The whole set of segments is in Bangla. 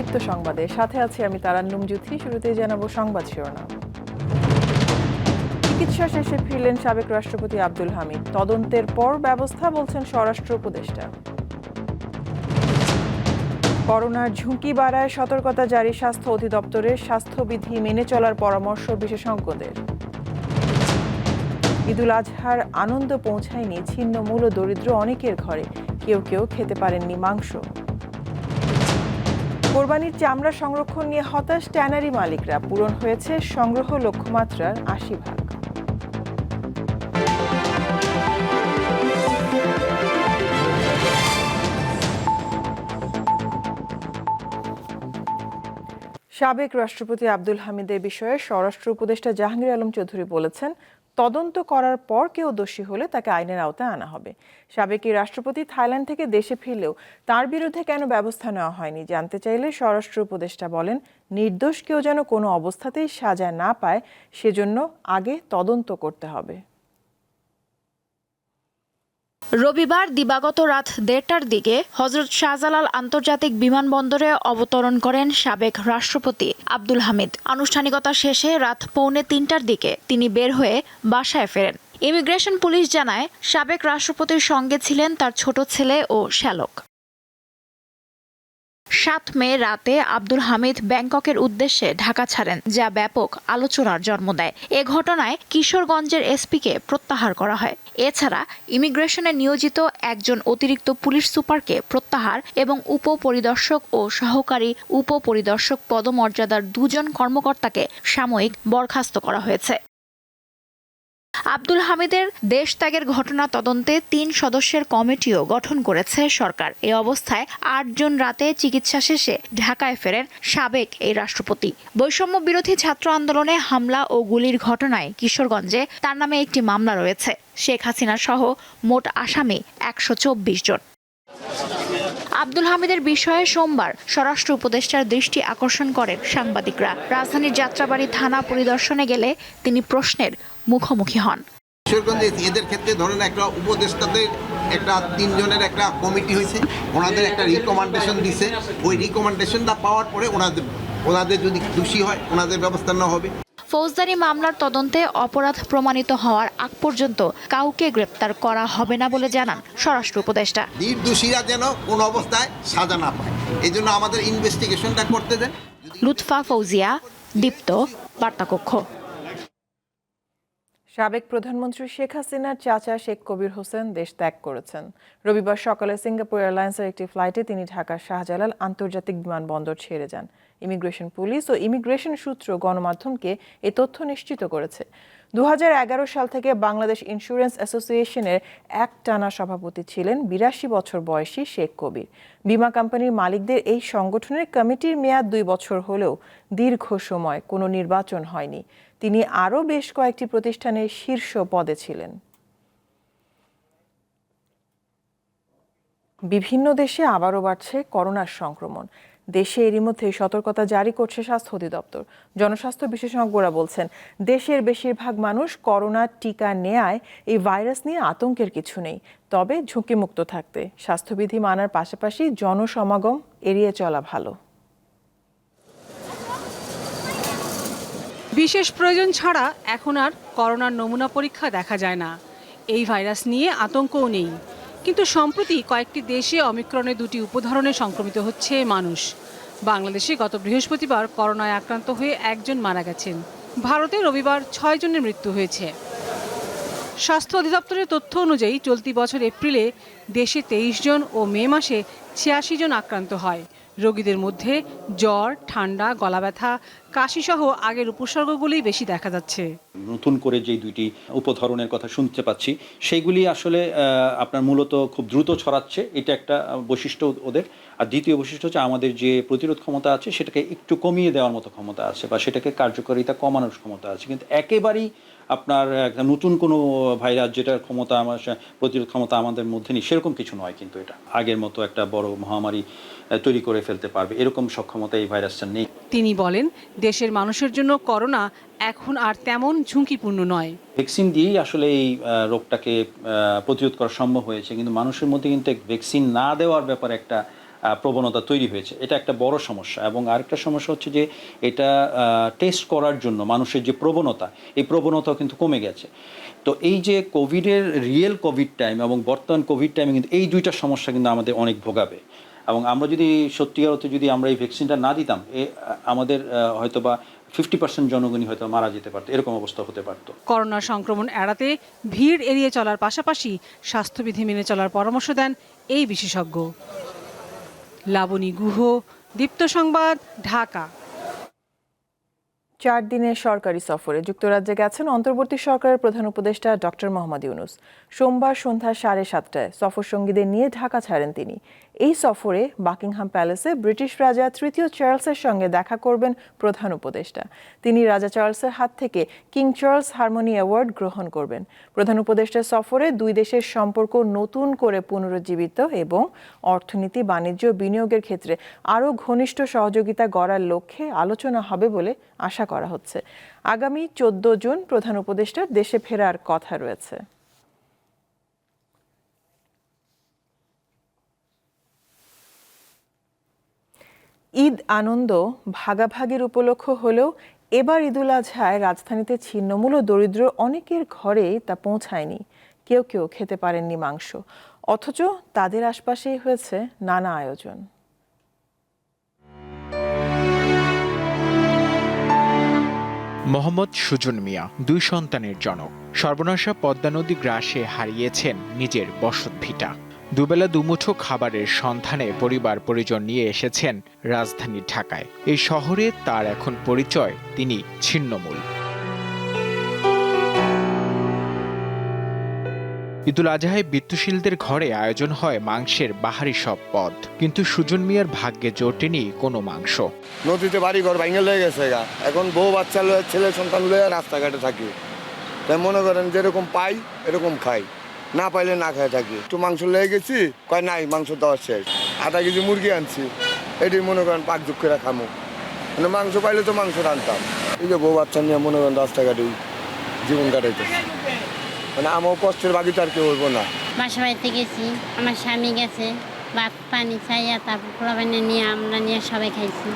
দীপ্ত সংবাদে। সাথে আছি আমি তারান্নুম জুথি শুরুতেই জানাব সংবাদ শিরোনাম। চিকিৎসা শেষে ফিরলেন সাবেক রাষ্ট্রপতি আব্দুল হামিদ। তদন্তের পর ব্যবস্থা বলছেন স্বরাষ্ট্র উপদেষ্টা। করোনার ঝুঁকি বাড়ায় সতর্কতা জারি স্বাস্থ্য অধিদপ্তরের স্বাস্থ্যবিধি মেনে চলার পরামর্শ বিশেষজ্ঞদের। ঈদুল আজহার আনন্দ পৌঁছায়নি, ছিন্ন মূল দরিদ্র অনেকের ঘরে। কেউ কেউ খেতে পারেননি মাংস। কোরবানির চামড়া সংরক্ষণ নিয়ে হতাশ ট্যানারি মালিকরা পূরণ হয়েছে সংগ্রহ লক্ষ্যমাত্রার আশি ভাগ। সাবেক রাষ্ট্রপতি আব্দুল হামিদের বিষয়ে স্বরাষ্ট্র উপদেষ্টা জাহাঙ্গীর আলম চৌধুরী বলেছেন তদন্ত করার পর কেউ দোষী হলে তাকে আইনের আওতায় আনা হবে। সাবেক রাষ্ট্রপতি থাইল্যান্ড থেকে দেশে ফিরলেও তার বিরুদ্ধে কেন ব্যবস্থা নেওয়া হয়নি জানতে চাইলে স্বরাষ্ট্র উপদেষ্টা বলেন, নির্দোষ কেউ যেন কোনো অবস্থাতেই সাজা না পায়, সেজন্য আগে তদন্ত করতে হবে। রবিবার দিবাগত রাত দেড়টার দিকে হজরত শাহজালাল আন্তর্জাতিক বিমানবন্দরে অবতরণ করেন সাবেক রাষ্ট্রপতি আব্দুল হামিদ। আনুষ্ঠানিকতা শেষে রাত পৌনে তিনটার দিকে তিনি বের হয়ে বাসায় ফেরেন। ইমিগ্রেশন পুলিশ জানায়, সাবেক রাষ্ট্রপতির সঙ্গে ছিলেন তার ছোট ছেলে ও শ্যালক। সাত মে রাতে আব্দুল হামিদ ব্যাংককের উদ্দেশ্যে ঢাকা ছাড়েন, যা ব্যাপক আলোচনার জন্ম দেয়। এ ঘটনায় কিশোরগঞ্জের এসপিকে প্রত্যাহার করা হয়। এছাড়া ইমিগ্রেশনে নিয়োজিত একজন অতিরিক্ত পুলিশ সুপারকে প্রত্যাহার এবং উপপরিদর্শক ও সহকারী উপপরিদর্শক পদমর্যাদার দুজন কর্মকর্তাকে সাময়িক বরখাস্ত করা হয়েছে। আব্দুল হামিদের দেশ ত্যাগের ঘটনা তদন্তে তিন সদস্যের কমিটিও গঠন করেছে সরকার। এ অবস্থায় আট আটজন রাতে চিকিৎসা শেষে ঢাকায় ফেরেন সাবেক এই রাষ্ট্রপতি। বৈষম্য বিরোধী ছাত্র আন্দোলনে হামলা ও গুলির ঘটনায় কিশোরগঞ্জে তার নামে একটি মামলা রয়েছে। শেখ হাসিনা সহ মোট আসামি একশো চব্বিশ জন। আব্দুল হামিদের বিষয়ে সোমবার স্বরাষ্ট্র উপদেষ্টার দৃষ্টি আকর্ষণ করেন সাংবাদিকরা। রাজধানীর যাত্রাবাড়ি থানা পরিদর্শনে গেলে তিনি প্রশ্নের মুখোমুখি হন। কিশোরগঞ্জে এদের ক্ষেত্রে ধরেন একটা উপদেষ্টাদের একটা তিনজনের একটা কমিটি হয়েছে, ওনাদের একটা রিকমেন্ডেশন দিছে। ওই রিকমেন্ডেশনটা পাওয়ার পরে ওনাদের ওনাদের যদি দোষী হয়, ওনাদের ব্যবস্থা নেওয়া হবে। ফৌজদারি মামলার তদন্তে অপরাধ প্রমাণিত হওয়ার আগ পর্যন্ত কাউকে গ্রেপ্তার করা হবে না বলে জানান স্বরাষ্ট্র উপদেষ্টা। নির্দোষীরা যেন কোন অবস্থায় সাজা না পায়। এই জন্য আমাদের ইনভেস্টিগেশনটা করতে দেন। লুৎফা ফৌজিয়া দীপ্ত বার্তাকক্ষ। সাবেক প্রধানমন্ত্রী শেখ হাসিনার চাচা শেখ কবির হোসেন দেশ ত্যাগ করেছেন। রবিবার সকালে সিঙ্গাপুর এয়ারলাইন্সের একটি ফ্লাইটে তিনি ঢাকার শাহজালাল আন্তর্জাতিক বিমানবন্দর ছেড়ে যান। ইমিগ্রেশন পুলিশ ও ইমিগ্রেশন সূত্র গণমাধ্যমকে এ তথ্য নিশ্চিত করেছে। দুহাজার এগারো সাল থেকে বাংলাদেশ ইন্স্যুরেন্স অ্যাসোসিয়েশনের এক টানা সভাপতি ছিলেন বিরাশি বছর বয়সী শেখ কবির। বিমা কোম্পানির মালিকদের এই সংগঠনের কমিটির মেয়াদ দুই বছর হলেও দীর্ঘ সময় কোনো নির্বাচন হয়নি। তিনি আরও বেশ কয়েকটি প্রতিষ্ঠানের শীর্ষ পদে ছিলেন। বিভিন্ন দেশে আবারও বাড়ছে করোনার সংক্রমণ। দেশে এরই মধ্যে সতর্কতা জারি করছে স্বাস্থ্য অধিদপ্তর। জনস্বাস্থ্য বিশেষজ্ঞরা বলছেন, দেশের বেশিরভাগ মানুষ করোনার টিকা নেয়ায় এই ভাইরাস নিয়ে আতঙ্কের কিছু নেই। তবে ঝুঁকিমুক্ত থাকতে স্বাস্থ্যবিধি মানার পাশাপাশি জনসমাগম এড়িয়ে চলা ভালো। বিশেষ প্রয়োজন ছাড়া এখন আর করোনার নমুনা পরীক্ষা দেখা যায় না। এই ভাইরাস নিয়ে আতঙ্কও নেই। কিন্তু সম্প্রতি কয়েকটি দেশে অমিক্রণে দুটি উপধরনে সংক্রমিত হচ্ছে মানুষ। বাংলাদেশে গত বৃহস্পতিবার করোনায় আক্রান্ত হয়ে একজন মারা গেছেন। ভারতে রবিবার ছয় জনের মৃত্যু হয়েছে। স্বাস্থ্য অধিদপ্তরের তথ্য অনুযায়ী চলতি বছর এপ্রিলে দেশে তেইশ জন ও মে মাসে ছিয়াশি জন আক্রান্ত হয়। রোগীদের মধ্যে জ্বর, ঠান্ডা গলা ব্যথা কাশিসহ আগের উপসর্গগুলি বেশি দেখা যাচ্ছে। নতুন করে যে দুইটি উপধরনের কথা শুনতে পাচ্ছি, সেইগুলি আসলে আপনার মূলত খুব দ্রুত ছড়াচ্ছে, এটা একটা বৈশিষ্ট্য ওদের। আর দ্বিতীয় বৈশিষ্ট্য হচ্ছে আমাদের যে প্রতিরোধ ক্ষমতা আছে, সেটাকে একটু কমিয়ে দেওয়ার মতো ক্ষমতা আছে বা সেটাকে কার্যকারিতা কমানোর ক্ষমতা আছে। কিন্তু একেবারেই আপনার একটা নতুন কোনো ভাইরাস যেটার ক্ষমতা আমার প্রতিরোধ ক্ষমতা আমাদের মধ্যে নেই, সেরকম কিছু নয় কিন্তু এটা। আগের মতো একটা বড় মহামারী তৈরি করে ফেলতে পারবে। এরকম সক্ষমতা এই ভাইরাসটা নেই। তিনি বলেন দেশের মানুষের জন্য করোনা এখন আর তেমন ঝুঁকিপূর্ণ নয়। ভ্যাকসিন দিয়েই আসলে এই রোগটাকে প্রতিরোধ করা সম্ভব হয়েছে। কিন্তু মানুষের মধ্যে কিন্তু ভ্যাকসিন না দেওয়ার ব্যাপারে একটা প্রবণতা তৈরি হয়েছে। এটা একটা বড় সমস্যা। এবং আরেকটা সমস্যা হচ্ছে যে এটা টেস্ট করার জন্য মানুষের যে প্রবণতা এই প্রবণতাও কিন্তু কমে গেছে। তো এই যে কোভিডের রিয়েল কোভিড টাইম এবং বর্তমান কোভিড টাইমে কিন্তু এই দুইটা সমস্যা কিন্তু আমাদের অনেক ভোগাবে। এবং আমরা যদি সত্যিকার অর্থে যদি আমরা এই ভ্যাকসিনটা না দিতাম এ আমাদের হয়তো বা ফিফটি পার্সেন্ট জনগণই হয়তো মারা যেতে পারতো এরকম অবস্থা হতে পারতো। করোনা সংক্রমণ এড়াতে ভিড় এড়িয়ে চলার পাশাপাশি স্বাস্থ্যবিধি মেনে চলার পরামর্শ দেন এই বিশেষজ্ঞ। লাবণী গুহ দীপ্ত সংবাদ ঢাকা। চার দিনের সরকারি সফরে যুক্তরাজ্যে গেছেন অন্তর্বর্তী সরকারের প্রধান উপদেষ্টা ডক্টর মোহাম্মদ ইউনুস। সোমবার সন্ধ্যা সাড়ে সাতটায় সফর সঙ্গীদের নিয়ে ঢাকা ছাড়েন তিনি। এই সফরে বাকিংহাম প্যালেসে ব্রিটিশ রাজা তৃতীয় চার্লসের সঙ্গে দেখা করবেন প্রধান উপদেষ্টা। তিনি রাজা চার্লসের হাত থেকে কিং চার্লস হারমোনি অ্যাওয়ার্ড গ্রহণ করবেন। প্রধান উপদেষ্টার সফরে দুই দেশের সম্পর্ক নতুন করে পুনরুজ্জীবিত এবং অর্থনীতি, বাণিজ্য, বিনিয়োগের ক্ষেত্রে আরও ঘনিষ্ঠ সহযোগিতা গড়ার লক্ষ্যে আলোচনা হবে বলে আশা করা হচ্ছে। আগামী চোদ্দ জুন প্রধান উপদেষ্টার দেশে ফেরার কথা রয়েছে। ঈদ আনন্দ ভাগাভাগির উপলক্ষ হলেও এবার ঈদুল আজহায় রাজধানীতে ছিন্নমূল দরিদ্র অনেকের ঘরেই তা পৌঁছায়নি। কেউ কেউ খেতে পারেননি মাংস। অথচ তাদের আশপাশেই হয়েছে নানা আয়োজন। মোহাম্মদ সুজন মিয়া, দুই সন্তানের জনক। সর্বনাশা পদ্মা নদী গ্রাসে হারিয়েছেন নিজের বসত ভিটা। দুবেলা দুমুঠো খাবারের সন্ধানে পরিবার পরিজন নিয়ে এসেছেন রাজধানী ঢাকায়। এই শহরে তার এখন পরিচয়, তিনি ছিন্নমূল। ঈদুল আজহায় বিত্তশীলদের ঘরে আয়োজন হয় মাংসের বাহারি সব পদ। কিন্তু সুজন মিয়ার ভাগ্যে জোটেনি কোনো মাংস। নদীতে বাড়ি ঘর ভাঙে লয়ে গেছে গা। এখন বউ, বাচ্চা লয়ে, ছেলে, সন্তান লয়ে রাস্তাঘাটে থাকি। তাই মনে করেন, যেরকম পাই, এরকম খাই। না পাইলে না খাই থাকি। একটু মাংস লেগে গেছি, কয় নাই, মাংস দেওয়া শেষ। আধা কেজি মুরগি আনছি, এটি মনে করেন পাক যুগ করে খামো। মানে মাংস পাইলে তো মাংস রানতাম এই যে বউ বাচ্চা নিয়ে মনে করেন রাস্তাঘাটে জীবন কাটাইতেছে। মানে আমার কষ্টের বাকি তো আর কেউ হইব না। বাসা বাড়িতে গেছি, আমার স্বামী গেছে ভাত পানি চাইয়া তারপর পোলা নিয়ে আমরা নিয়ে সবাই খাইছি।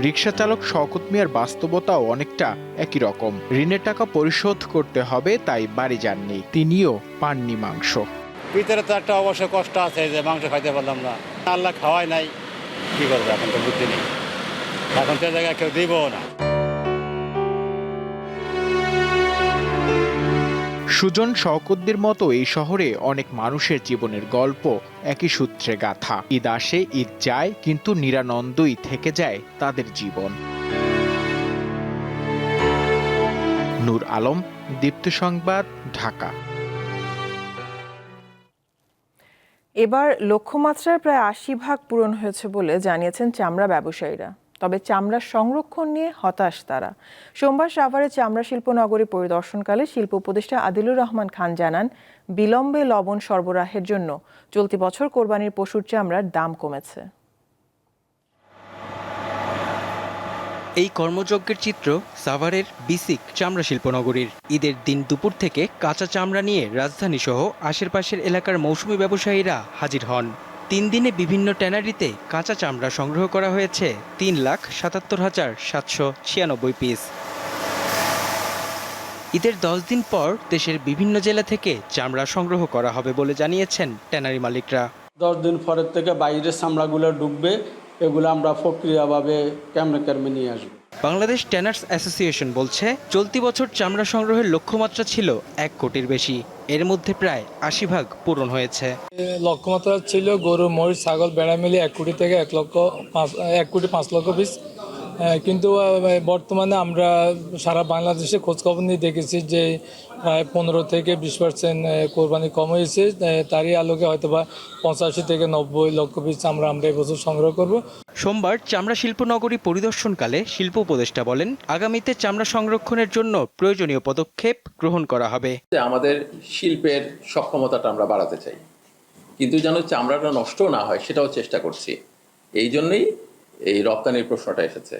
রিক্সা চালক শওকত মিয়ার বাস্তবতাও অনেকটা একই রকম। ঋণের টাকা পরিশোধ করতে হবে, তাই বাড়ি যাননি। তিনিও পাননি মাংস। ভিতরে তো একটা অবশ্য কষ্ট আছে যে মাংস খাইতে পারলাম না। আল্লাহ খাওয়াই নাই। কি করব এখন তো বুদ্ধি নেই। এখন তো জায়গায় কেউ দিবও না। সুজন শওকতদের মতো এই শহরে অনেক মানুষের জীবনের গল্প, একই সূত্রে গাথা। ঈদ আসে, ঈদ যায়, কিন্তু নিরানন্দই থেকে যায় তাদের জীবন। নূর আলম, দীপ্ত সংবাদ, ঢাকা। এবার লক্ষ্যমাত্রার প্রায় আশি ভাগ পূরণ হয়েছে বলে জানিয়েছেন চামড়া ব্যবসায়ীরা। তবে চামড়া সংরক্ষণ নিয়ে হতাশ তারা। সোমবার সাভারে চামড়া শিল্প নগরী পরিদর্শনকালে শিল্প উপদেষ্টা আদিলুর রহমান খান জানান, বিলম্বে লবণ সরবরাহের জন্য চলতি বছর কোরবানির পশুর চামড়ার দাম কমেছে। এই কর্মযজ্ঞের চিত্র সাভারের বিসিক চামড়া শিল্পনগরীর ঈদের দিন দুপুর থেকে কাঁচা চামড়া নিয়ে রাজধানী সহ আশেপাশের এলাকার মৌসুমি ব্যবসায়ীরা হাজির হন। তিন দিনে বিভিন্ন ট্যানারিতে কাঁচা চামড়া সংগ্রহ করা হয়েছে তিন লাখ সাতাত্তর হাজার সাতশো ছিয়ানব্বই পিস। ঈদের দশ দিন পর দেশের বিভিন্ন জেলা থেকে চামড়া সংগ্রহ করা হবে বলে জানিয়েছেন ট্যানারি মালিকরা। দশ দিন পরের থেকে বাইরের চামড়াগুলো ঢুকবে এগুলো আমরা প্রক্রিয়াভাবে কেমনে কেমনে নিয়ে আসব? বাংলাদেশ ট্যানার্স অ্যাসোসিয়েশন বলছে চলতি বছর চামড়া সংগ্রহের লক্ষ্যমাত্রা ছিল এক কোটির বেশি। এর মধ্যে প্রায় আশি ভাগ পূরণ হয়েছে। লক্ষ্যমাত্রা ছিল গরু মহিষ ছাগল বেড়া মিলে এক কোটি থেকে এক লক্ষ পাঁচ এক কোটি পাঁচ লক্ষ পিস। কিন্তু বর্তমানে আমরা সারা বাংলাদেশে খোঁজখবর নিয়ে দেখেছি যে প্রায় পনেরো থেকে বিশ পার্সেন্ট কোরবানি কম হয়েছে তারই আলোকে হয়তো বা পঁচাশি থেকে নব্বই লক্ষ পিস আমরা আমরা এবছর সংগ্রহ করব। সোমবার চামড়া শিল্পনগরী পরিদর্শনকালে শিল্প উপদেষ্টা বলেন আগামীতে চামড়া সংরক্ষণের জন্য প্রয়োজনীয় পদক্ষেপ গ্রহণ করা হবে। আমাদের শিল্পের সক্ষমতাটা আমরা বাড়াতে চাই। কিন্তু যেন চামড়াটা নষ্ট না হয় সেটাও চেষ্টা করছি। এই জন্যই এই রপ্তানির প্রশ্নটা এসেছে।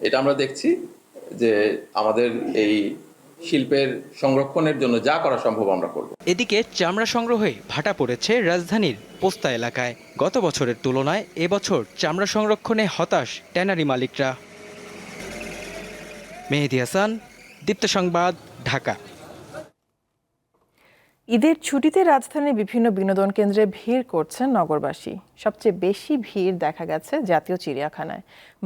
এটা আমরা দেখছি যে আমাদের এই শিল্পের সংরক্ষণের জন্য যা করা সম্ভব আমরা করব। এদিকে চামড়া সংগ্রহে ভাটা পড়েছে রাজধানীর পোস্তা এলাকায়। গত বছরের তুলনায় এবছর চামড়া সংরক্ষণে হতাশ ট্যানারি মালিকরা। মেহেদি হাসান দীপ্ত সংবাদ ঢাকা। ঈদের ছুটিতে রাজধানীর বিভিন্ন বিনোদন কেন্দ্রে ভিড় করছেন নগরবাসী। সবচেয়ে বেশি ভিড় দেখা গেছে জাতীয় চিড়িয়াখানায়।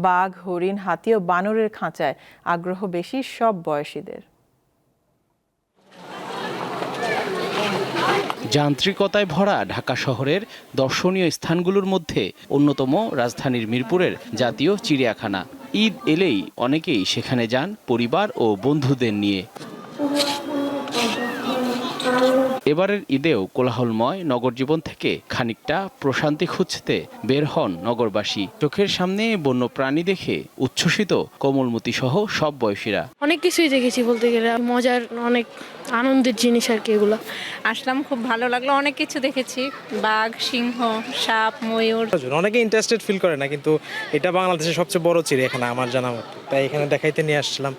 বাঘ হরিণ হাতি ও বানরের খাঁচায় আগ্রহ বেশি সব বয়সীদের। যান্ত্রিকতায় ভরা ঢাকা শহরের দর্শনীয় স্থানগুলোর মধ্যে অন্যতম রাজধানীর মিরপুরের জাতীয় চিড়িয়াখানা। ঈদ এলেই অনেকেই সেখানে যান পরিবার ও বন্ধুদের নিয়ে। এবারের ঈদেও কোলাহলময় নগর জীবন থেকে খানিকটা প্রশান্তি খুঁজতে বের হন নগরবাসী। চোখের সামনে বন্য প্রাণী দেখে উচ্ছ্বসিত কোমলমতি সহ সব বয়সীরা। অনেক কিছুই দেখেছি বলতে গেলে। মজার অনেক আনন্দের জিনিস আর কি এগুলো। আসলাম খুব ভালো লাগল। অনেক কিছু দেখেছি। বাঘ সিংহ সাপ ময়ূর। অনেকে ইন্টারেস্টেড ফিল করে না কিন্তু এটা বাংলাদেশের সবচেয়ে বড় চিড়িয়াখানা আমার জানা মতো। তাই এখানে দেখাইতে নিয়ে আসছিলাম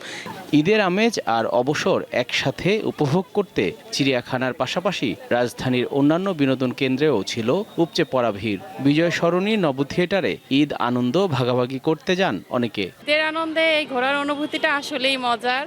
ঈদের আমেজ আর অবসর একসাথে উপভোগ করতে চিড়িয়াখানার পাশাপাশি রাজধানীর অন্যান্য বিনোদন কেন্দ্রেও ছিল উপচে পড়া ভিড়। বিজয় সরণী নব থিয়েটারে ঈদ আনন্দ ভাগাভাগি করতে যান অনেকে। ঈদের আনন্দে এই ঘোরার অনুভূতিটা আসলেই মজার।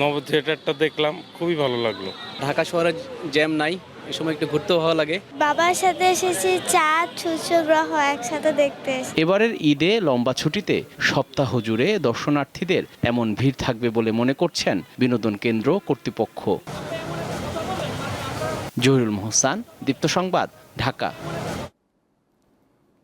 নব থিয়েটারটা দেখলাম খুবই ভালো লাগল। ঢাকা শহরে জ্যাম নাই এই সময় একটু ঘুরতেও ভালো লাগে। বাবার সাথে এসেছি চাঁদ সূর্য গ্রহ একসাথে দেখতে এবারের ঈদে লম্বা ছুটিতে সপ্তাহ জুড়ে দর্শনার্থীদের এমন ভিড় থাকবে বলে মনে করছেন বিনোদন কেন্দ্র কর্তৃপক্ষ। জহিরুল মোহসান দীপ্ত সংবাদ ঢাকা।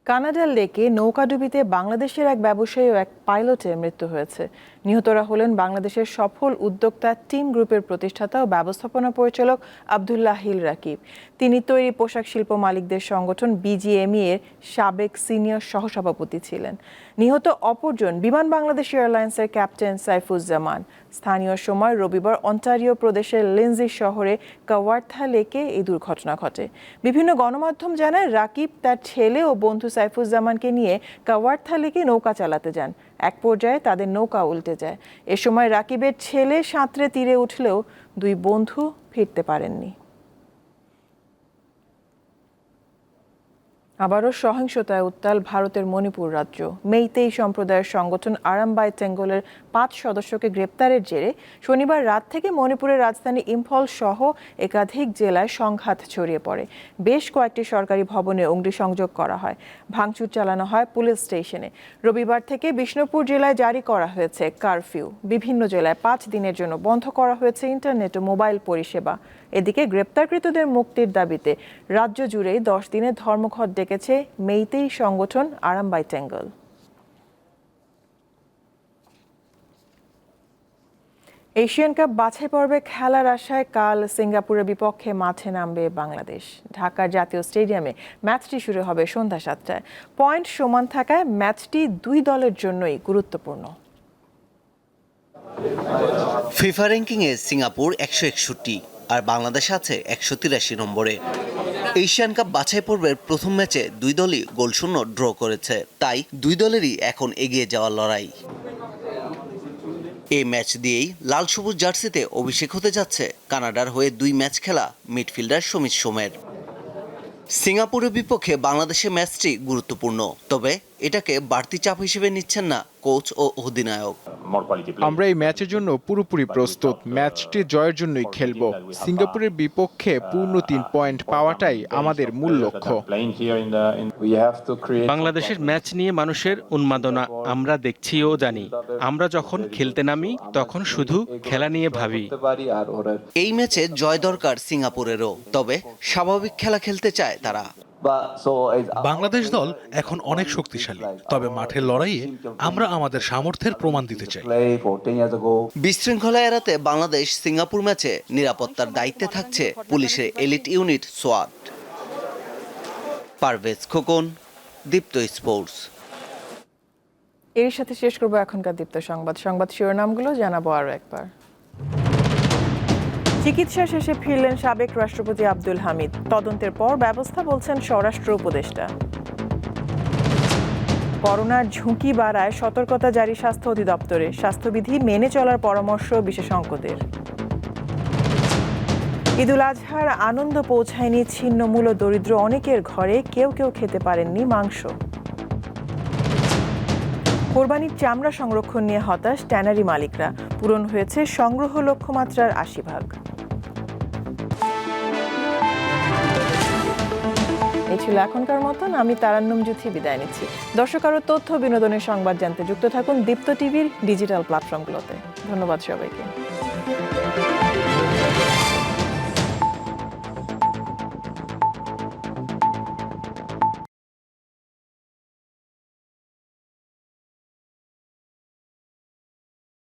কানাডার লেকে নৌকাডুবিতে বাংলাদেশের এক ব্যবসায়ী ও এক পাইলটের মৃত্যু হয়েছে। নিহতরা হলেন বাংলাদেশের সফল উদ্যোক্তা টিম গ্রুপের প্রতিষ্ঠাতা ও ব্যবস্থাপনা পরিচালক আবদুল্লাহ হিল রাকিব। তিনি তৈরি পোশাক শিল্প মালিকদের সংগঠন বিজিএমই এর সাবেক সিনিয়র সহসভাপতি ছিলেন। নিহত অপরজন বিমান বাংলাদেশ এয়ারলাইন্সের ক্যাপ্টেন সাইফুজ্জামান। স্থানীয় সময় রবিবার অন্টারিও প্রদেশের লিনজি শহরে কাওয়ার্থা লেকে এই দুর্ঘটনা ঘটে। বিভিন্ন গণমাধ্যম জানায় রাকিব তার ছেলে ও বন্ধু সাইফুজ্জামানকে নিয়ে কাওয়ার্থা লেকে নৌকা চালাতে যান। এক পর্যায়ে তাদের নৌকা উল্টে যায়। এ সময় রাকিবের ছেলে সাঁতরে তীরে উঠলেও দুই বন্ধু ফিরতে পারেননি। আবারও সহিংসতায় উত্তাল ভারতের মণিপুর রাজ্য। মেইতেই সম্প্রদায়ের সংগঠন আরামবাই টেঙ্গলের পাঁচ সদস্যকে গ্রেপ্তারের জেরে শনিবার রাত থেকে মণিপুরের রাজধানী ইম্ফল সহ একাধিক জেলায় সংঘাত ছড়িয়ে পড়ে। বেশ কয়েকটি সরকারি ভবনে অগ্নিসংযোগ করা হয়। ভাঙচুর চালানো হয় পুলিশ স্টেশনে। রবিবার থেকে বিষ্ণুপুর জেলায় জারি করা হয়েছে কারফিউ। বিভিন্ন জেলায় পাঁচ দিনের জন্য বন্ধ করা হয়েছে ইন্টারনেট ও মোবাইল পরিষেবা। এদিকে গ্রেপ্তারকৃতদের মুক্তির দাবিতে রাজ্য জুড়েই দশ দিনের ধর্মঘট ডেকেছে মেইতেই সংগঠন আরামবাই টেঙ্গল। এশিয়ান কাপ বাছাই পর্বে খেলার আশায় কাল সিঙ্গাপুরের বিপক্ষে মাঠে নামবে বাংলাদেশ। ঢাকার জাতীয় স্টেডিয়ামে ম্যাচটি শুরু হবে সন্ধ্যা সাতটায়। পয়েন্ট সমান থাকায় ম্যাচটি দুই দলের জন্যই গুরুত্বপূর্ণ। ফিফা র্যাঙ্কিংয়ে সিঙ্গাপুর একশো একষট্টি আর বাংলাদেশ আছে একশো তিরাশি নম্বরে। এশিয়ান কাপ বাছাই পর্বের প্রথম ম্যাচে দুই দলই গোলশূন্য ড্র করেছে। তাই দুই দলেরই এখন এগিয়ে যাওয়ার লড়াই। এই ম্যাচ দিয়েই লাল সবুজ জার্সিতে অভিষেক হতে যাচ্ছে কানাডার হয়ে দুই ম্যাচ খেলা মিডফিল্ডার সমিত সোমের। সিঙ্গাপুরের বিপক্ষে বাংলাদেশের ম্যাচটি গুরুত্বপূর্ণ, তবে এটাকে বাড়তি চাপ হিসেবে নিচ্ছেন না কোচ ও অধিনায়ক। আমরা এই ম্যাচের জন্য পুরোপুরি প্রস্তুত। ম্যাচটি জয়ের জন্যই খেলব। সিঙ্গাপুরের বিপক্ষে পূর্ণ তিন পয়েন্ট পাওয়াটাই আমাদের মূল লক্ষ্য। বাংলাদেশের ম্যাচ নিয়ে মানুষের উন্মাদনা আমরা দেখছি ও জানি। আমরা যখন খেলতে নামি তখন শুধু খেলা নিয়ে ভাবি। এই ম্যাচে জয় দরকার সিঙ্গাপুরেরও তবে স্বাভাবিক খেলা খেলতে চায় তারা। বাংলাদেশ দল এখন অনেক শক্তিশালী তবে মাঠের লড়াইয়ে আমরা আমাদের সামর্থ্যের প্রমাণ দিতে চাই। বিশৃঙ্খলা এড়াতে বাংলাদেশ সিঙ্গাপুর ম্যাচে নিরাপত্তার দায়িত্বে থাকছে পুলিশের এলিট ইউনিট সোয়াট পারভেজ খোকন দীপ্ত স্পোর্টস। এর সাথে শেষ করব এখনকার দীপ্ত সংবাদ। সংবাদ শিরোনামগুলো জানাব আরও একবার। চিকিৎসা শেষে ফিরলেন সাবেক রাষ্ট্রপতি আব্দুল হামিদ। তদন্তের পর ব্যবস্থা বলছেন স্বরাষ্ট্র উপদেষ্টা। করোনার ঝুঁকি বাড়ায় সতর্কতা জারি স্বাস্থ্য অধিদপ্তরে। স্বাস্থ্যবিধি মেনে চলার পরামর্শ বিশেষজ্ঞদের। ঈদুল আজহার আনন্দ পৌঁছায়নি, ছিন্নমূল দরিদ্র অনেকের ঘরে। কেউ কেউ খেতে পারেননি মাংস। কোরবানির চামড়া সংরক্ষণ নিয়ে হতাশ ট্যানারি মালিকরা। পূরণ হয়েছে সংগ্রহ লক্ষ্যমাত্রার আশি ভাগ। এই ছিল এখনকার মতন, আমি তারান্নম জুথি বিদায় নিচ্ছি। দর্শক আরও তথ্য, বিনোদনের সংবাদ জানতে যুক্ত থাকুন দীপ্ত টিভির ডিজিটাল প্ল্যাটফর্মগুলোতে। ধন্যবাদ সবাইকে।